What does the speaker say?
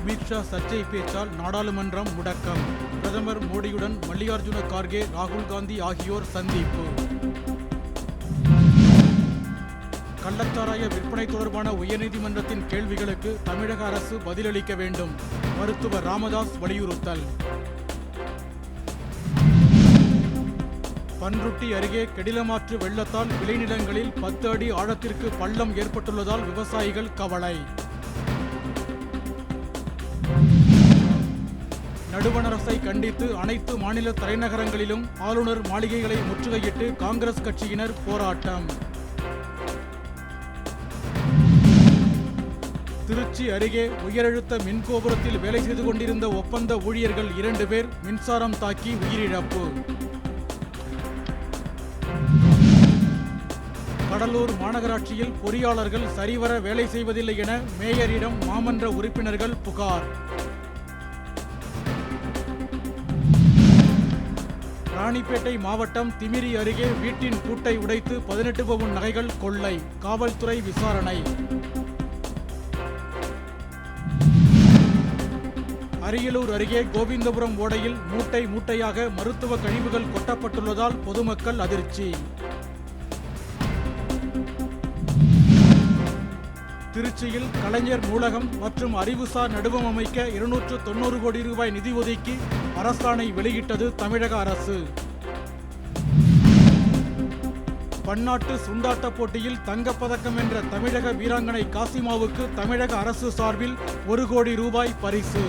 அமித்ஷா சர்ச்சை பேச்சால் நாடாளுமன்றம் முடக்கம். பிரதமர் மோடியுடன் மல்லிகார்ஜுன கார்கே ராகுல் காந்தி ஆகியோர் சந்திப்பு. கள்ளச்சாராய விற்பனை தொடர்பான உயர்நீதிமன்றத்தின் கேள்விகளுக்கு தமிழக அரசு பதிலளிக்க வேண்டும். மருத்துவர் ராமதாஸ் வலியுறுத்தல். பன்ருட்டி அருகே கெடிலமாற்று வெள்ளத்தால் விளைநிலங்களில் பத்து அடி ஆழத்திற்கு பள்ளம் ஏற்பட்டுள்ளதால் விவசாயிகள் கவலை. நடுவணரசை கண்டித்து அனைத்து மாநில தலைநகரங்களிலும் ஆளுநர் மாளிகைகளை முற்றுகையிட்டு காங்கிரஸ் கட்சியினர் போராட்டம். திருச்சி அருகே உயரழுத்த மின்கோபுரத்தில் வேலை செய்து கொண்டிருந்த ஒப்பந்த ஊழியர்கள் இரண்டு பேர் மின்சாரம் தாக்கி உயிரிழப்பு. கடலூர் மாநகராட்சியில் பொறியாளர்கள் சரிவர வேலை செய்வதில்லை என மேயரிடம் மாமன்ற உறுப்பினர்கள் புகார். ராணிப்பேட்டை மாவட்டம் திமிரி அருகே வீட்டின் பூட்டை உடைத்து பதினெட்டு பவுன் நகைகள் கொள்ளை காவல்துறை விசாரணை. அரியலூர் அருகே கோவிந்தபுரம் ஓடையில் மூட்டை மூட்டையாக மருத்துவ கழிவுகள் கொட்டப்பட்டுள்ளதால் பொதுமக்கள் அதிர்ச்சி. திருச்சியில் கலைஞர் நூலகம் மற்றும் அறிவுசார் நடுவம் அமைக்க இருநூற்று தொண்ணூறு கோடி ரூபாய் நிதி ஒதுக்கி அரசாணை வெளியிட்டது தமிழக அரசு. பன்னாட்டு சுண்டாட்ட போட்டியில் தங்கப்பதக்கம் வென்ற தமிழக வீராங்கனை காசிமாவுக்கு தமிழக அரசு சார்பில் ஒரு கோடி ரூபாய் பரிசு.